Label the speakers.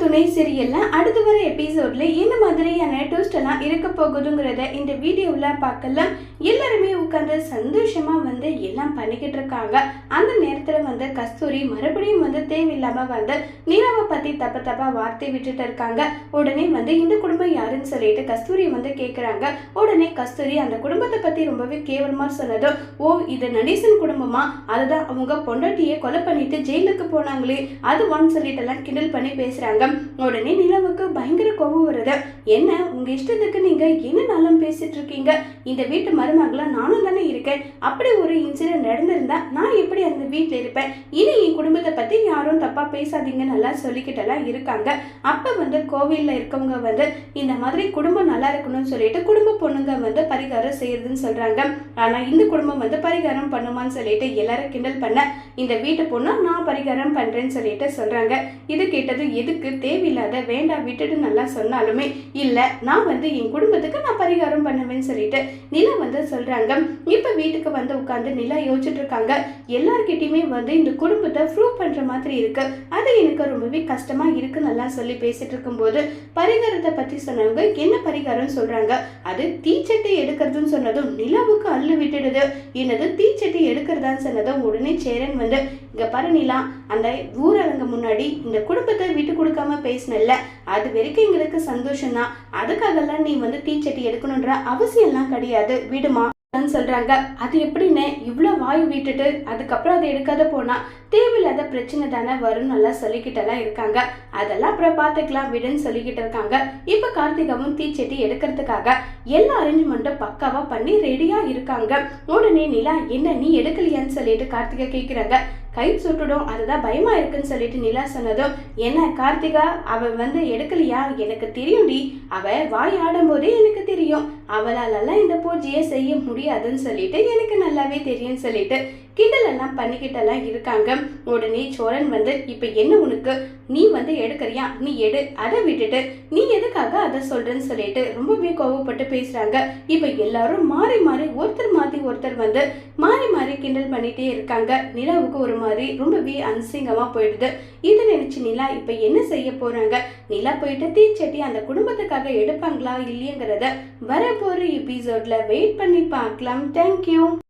Speaker 1: துணை சீரியலில் அடுத்து வர எபிசோட்ல என்ன மாதிரியான ட்விஸ்ட் இருக்க போகுதுங்கிறத இந்த வீடியோவில் பார்க்கலாம். எல்லாருமே உட்காந்து சந்தோஷமாக வந்து எல்லாம் பண்ணிக்கிட்டு இருக்காங்க. அந்த நேரத்தில் வந்து கஸ்தூரி மறுபடியும் வந்து தேவையில்லாமல் வந்து நீலாவை பற்றி தப்ப தப்பாக வார்த்தை விட்டுட்டு இருக்காங்க. உடனே வந்து இந்த குடும்பம் யாருன்னு சொல்லிட்டு கஸ்தூரி வந்து கேட்குறாங்க உடனே கஸ்தூரி அந்த குடும்பத்தை பற்றி ரொம்பவே கேவலமாக சொன்னதும் ஓ இது நடேசன் குடும்பமா? அதுதான் அவங்க பொண்டாட்டியை கொலை பண்ணிட்டு ஜெயிலுக்கு போனாங்களே. அது ஒன்னு சொல்லிட்டு எல்லாம் கிண்டல் பண்ணி பேசுகிறாங்க சொல்கிறாங்க உடனே நிலவுக்கு பயங்கர கோபம் வருது என்ன உங்கள் இஷ்டத்துக்கு நீங்கள் என்ன நலம் பேசிகிட்ருக்கீங்க இருக்கீங்க? இந்த வீட்டு மருமகளாக நானும் தானே இருக்கேன். அப்படி ஒரு இன்சிடென்ட் நடந்திருந்தா நான் எப்படி அந்த வீட்டில் இருப்பேன்? இனி என் குடும்பத்தை பற்றி யாரும் தப்பாக பேசாதீங்க நல்லா சொல்லிக்கிட்டெல்லாம் இருக்காங்க. அப்போ வந்து கோவில்ல இருக்கவங்க வந்து இந்த மாதிரி குடும்பம் நல்லா இருக்கணும்னு சொல்லிட்டு குடும்ப பொண்ணுங்க வந்து பரிகாரம் செய்யறதுன்னு சொல்றாங்க. ஆனா இந்த குடும்பம் வந்து பரிகாரம் பண்ணுமான்னு சொல்லிட்டு எல்லாரும் கிண்டல் பண்ண இந்த வீட்டு பொண்ணு நான் பரிகாரம் பண்றேன்னு சொல்லிட்டு சொல்றாங்க. இது கேட்டது எதுக்கு? தேவையில்லாத வேண்டாம் விட்டுட்டு நல்லா சொன்னாலுமே இல்லை நான் வந்து என் குடும்பத்துக்கு நான் பரிகாரம் பண்ணுவேன்னு சொல்லிட்டு நிலா வந்து சொல்றாங்க. இப்ப வீட்டுக்கு வந்து உட்காந்து நிலா யோசிச்சுட்டு இருக்காங்க எல்லார்கிட்டயுமே வந்து இந்த குடும்பத்தை ப்ரூவ் பண்ற மாதிரி இருக்கு. அது எனக்கு ரொம்பவே கஷ்டமா இருக்கு நல்லா சொல்லி பேசிட்டு இருக்கும்போது பரிகாரத்தை பத்தி சொன்னவங்க என்ன பரிகாரம் சொல்றாங்க? அது தீச்சட்டி எடுக்கிறதுன்னு சொன்னதும் நிலாவுக்கு அள்ளு விட்டுடுது. என்னது தீச்சட்டி எடுக்கிறதான்னு சொன்னதும் உடனே சேரன் வந்து இங்க பாரு நிலா அந்த ஊரடங்கு முன்னாடி இந்த குடும்பத்தை விட்டு கொடுக்காம பேசினல அது வரைக்கும் எங்களுக்கு சந்தோஷம் தான் அதுக்காகலாம் நீ வந்து தீச்சட்டி எடுக்கணுன்ற அவசியம்லாம் கிடையாது. விடுமா? சொல்றாங்க. அது எப்படின்னு இவ்வளோ வாய் விட்டுட்டு அதுக்கப்புறம் அதை எடுக்காத போனா தேவையில்லாத பிரச்சனை தானே வரும்னு நல்லா சொல்லிக்கிட்டெல்லாம் இருக்காங்க. அதெல்லாம் அப்புறம் பார்த்துக்கலாம் விடுன்னு சொல்லிக்கிட்டு இருக்காங்க. இப்போ கார்த்திகாவும் தீச்சட்டி எடுக்கிறதுக்காக எல்லா அரேஞ்ச்மெண்ட்டும் பக்காவாக பண்ணி ரெடியாக இருக்காங்க. உடனே நிலா என்ன நீ எடுக்கலையான்னு சொல்லிட்டு கார்த்திகா கேட்குறாங்க கை சுட்டுடும். அதுதான் பயமா இருக்குன்னு சொல்லிட்டு நிலா சொன்னதும் என்ன கார்த்திகா அவ வந்து எடுக்கலையா? எனக்கு தெரியும்டி. அவ வாய் ஆடும்போதே எனக்கு தெரியும். அவளாலெல்லாம் இந்த பூஜையை செய்ய முடியாதுன்னு சொல்லிட்டு எனக்கு நல்லாவே தெரியும்னு சொல்லிட்டு கிண்டலெல்லாம் பண்ணிக்கிட்டெல்லாம் இருக்காங்க. உடனே சோழன் வந்து இப்போ என்ன உனக்கு? நீ வந்து எடுக்கிறியா? நீ எடு. அதை விட்டுட்டு நீ எதுக்காக அதை சொல்றேன்னு சொல்லிட்டு ரொம்பவே கோவப்பட்டு பேசுறாங்க. இப்போ எல்லாரும் மாறி மாறி ஒருத்தர் மாத்தி ஒருத்தர் வந்து மாறி மாறி கிண்டல் பண்ணிட்டே இருக்காங்க. நிலாவுக்கு ஒரு மாதிரி ரொம்பவே அசிங்கமா போயிடுது. இதை நினைச்சு நிலா இப்போ என்ன செய்ய போறாங்க? நிலா போயிட்டு தீச்சட்டி அந்த குடும்பத்துக்காக எடுப்பாங்களா இல்லையங்கிறத வரப்போற எபிசோட்ல வெயிட் பண்ணி பார்க்கலாம். தேங்க்யூ